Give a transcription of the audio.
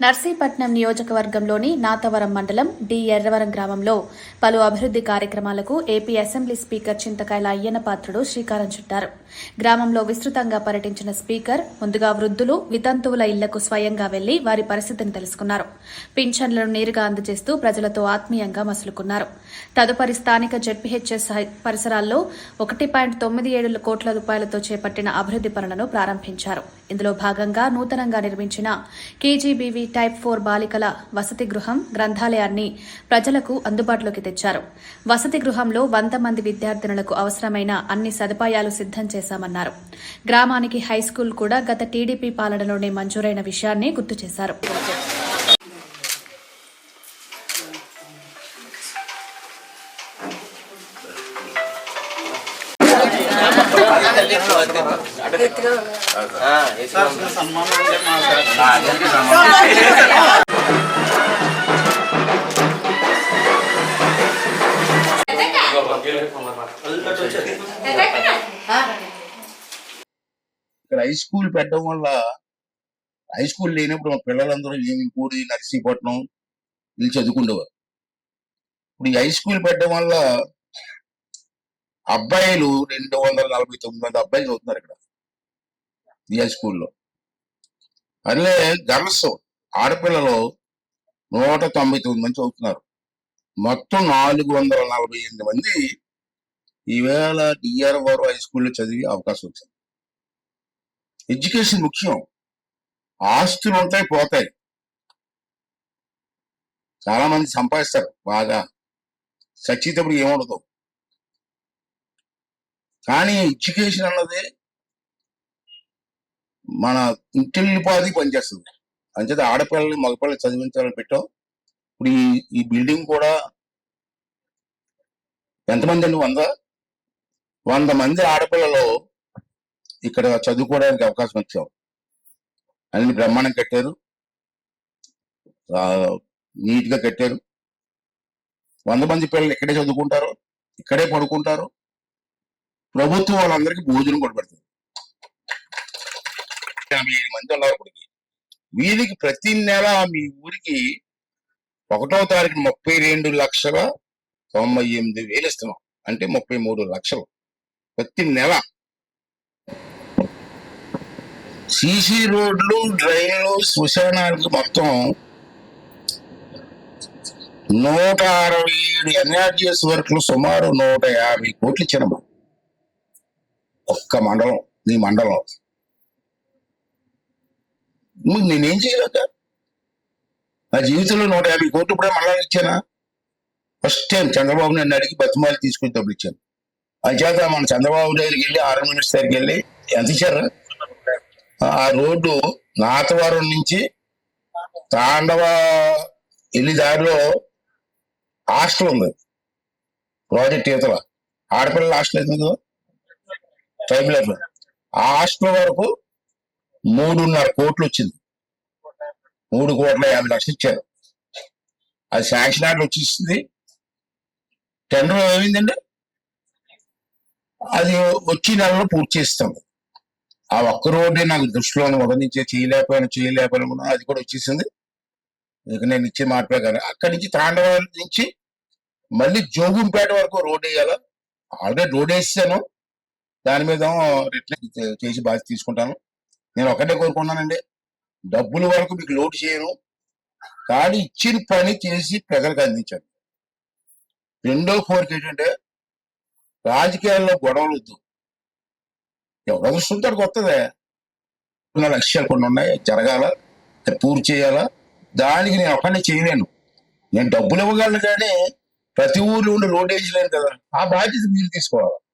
నర్సీపట్నం నియోజకవర్గంలోని నాతవరం మండలం డి. ఎర్రవరం గ్రామంలో పలు అభివృద్ది కార్యక్రమాలకు AP assembly speaker Chintakayala Ayyanna Patrudu శ్రీకారం చుట్టారు. గ్రామంలో విస్తృతంగా పర్యటించిన స్పీకర్ ముందుగా వృద్ధులు వితంతువుల ఇళ్ళకు స్వయంగా వెళ్ళి వారి పరిస్థితిని తెలుసుకున్నారు. పింఛన్లను నేరుగా అందజేస్తూ ప్రజలతో ఆత్మీయంగా మసులుకున్నారు. తదుపరి స్థానిక జెడ్పీహెచ్ఎస్ పరిసరాల్లో ఒకటి పాయింట్ తొమ్మిది ఏడు కోట్ల రూపాయలతో చేపట్టిన అభివృద్ది పనులను ప్రారంభించారు. ఇందులో భాగంగా నూతనంగా నిర్మించిన కేజీబీవీ టైప్ ఫోర్ బాలికల వసతి గృహం గ్రంథాలయాన్ని ప్రజలకు అందుబాటులోకి తెచ్చారు. వసతి గృహంలో వంద మంది విద్యార్థినులకు అవసరమైన అన్ని సదుపాయాలు సిద్దం చేశామన్నారు. గ్రామానికి హైస్కూల్ కూడా గత టీడీపీ పాలనలోనే మంజూరైన విషయాన్ని గుర్తు చేశారు. ఇక్కడ హై స్కూల్ పెట్టడం వల్ల హై స్కూల్ లేనప్పుడు మా పిల్లలందరూ ఏమిపూడి నర్సీపట్నం వీళ్ళు చదువుకుండేవారు. ఇప్పుడు ఈ హై స్కూల్ పెట్టడం వల్ల అబ్బాయిలు రెండు వందల నలభై తొమ్మిది మంది అబ్బాయిలు చదువుతున్నారు ఇక్కడ. ఈ స్కూల్లో అదే గర్ల్స్ ఆడపిల్లలు నూట తొంభై తొమ్మిది మంది చదువుతున్నారు. మొత్తం నాలుగు వందల నలభై ఎనిమిది మంది ఈవేళ డిఆర్ వారు హై స్కూల్లో చదివే అవకాశం వచ్చింది. ఎడ్యుకేషన్ ముఖ్యం. ఆస్తులు ఉంటాయి పోతాయి. చాలా మంది సంపాదిస్తారు బాగా. చచ్చేటప్పుడు ఏముండదు. కానీ ఎడ్యుకేషన్ అన్నది మన ఇంటిల్లిపాది పనిచేస్తుంది. అంచేత ఆడపిల్లల్ని మగపిల్లలు చదివించాలని పెట్టాం. ఇప్పుడు ఈ ఈ బిల్డింగ్ కూడా ఎంతమంది అండి? వంద? వంద మంది ఆడపిల్లలు ఇక్కడ చదువుకోవడానికి అవకాశం ఇచ్చాం. అన్ని బ్రహ్మాండం కట్టారు. నీట్గా నీట్గా కట్టారు. వంద మంది పిల్లలు ఇక్కడే చదువుకుంటారు. ఇక్కడే పడుకుంటారు. ప్రభుత్వం వాళ్ళందరికీ భోజనం కూడా పెడుతుంది యాభై ఏడు మంది ఉన్నారు ఇప్పటికి. వీరికి ప్రతి నెల మీ ఊరికి ఒకటో తారీఖు ముప్పై రెండు లక్షల తొంభై ఎనిమిది వేలు ఇస్తున్నాం. అంటే ముప్పై మూడు లక్షలు ప్రతి నెల. సీసీ రోడ్లు డ్రైన్లు శ్మశానాలకు మొత్తం నూట అరవై ఏడు ఎన్ఆర్జీఎస్ వర్క్లు సుమారు నూట యాభై కోట్లు ఇచ్చానమ్మా ఒక్క మండలం నీ మండలం. నువ్వు నేనేం చేయలేక నా జీవితంలో నూట యాభై కోట్లు ఇప్పుడే మండలం ఇచ్చానా? ఫస్ట్ టైం చంద్రబాబు నన్ను అడిగి బతిమాలి తీసుకుని డబ్బులు ఇచ్చాను. అంచేత మన చంద్రబాబు దగ్గరికి వెళ్ళి ఆర్మీ మినిస్టర్ దగ్గరికి వెళ్ళి ఎంత ఇచ్చారు? ఆ రోడ్డు నాతవరం నుంచి తాండవ వెళ్ళి దారిలో హాస్టల్ ఉంది. ప్రాజెక్ట్ ఈతల ఆడపిల్లల హాస్టల్ అవుతుంది కదా ట్రైబులర్ ఆ హాస్టల్ వరకు మూడున్నర కోట్లు వచ్చింది. మూడు కోట్ల యాభై లక్షలు ఇచ్చారు. అది శాంక్షన్ ఆర్డర్ వచ్చేసింది. టెండర్ ఏమైందండి? అది వచ్చి నెలలో పూర్తి చేస్తాం. ఆ ఒక్క రోడ్డే నాకు దృష్టిలో ఉదయించే చేయలేకపోయినా చేయలేకపోయినా అది కూడా వచ్చేసింది. ఇక నేను ఇచ్చే మాట ప్రకారం అక్కడి నుంచి తాండవం నుంచి మళ్ళీ జోగుంపేట వరకు రోడ్ వేయాలా? ఆల్రెడీ రోడ్ వేసాను దాని మీద రిటర్న్ చేసి బాధ్యత తీసుకుంటాను. నేను ఒకటే కోరుకున్నానండి డబ్బుల వరకు మీకు లోటు చేయను. కానీ ఇచ్చిన పని చేసి ప్రజలకు అందించాను రెండో కోరిక ఏంటంటే రాజకీయాల్లో గొడవలు వద్దు. ఎవరు చూస్తుంటాడు కొత్తదే. ఉన్న లక్ష్యాలు కొన్ని ఉన్నాయి జరగాల పూర్తి చేయాలా? దానికి నేను ఒకరిని చేయలేను. నేను డబ్బులు ఇవ్వగలను కానీ ప్రతి ఊర్లో ఉండి రోడ్ వేయలేను కదా. ఆ బాధ్యత మీరు తీసుకోవాలి.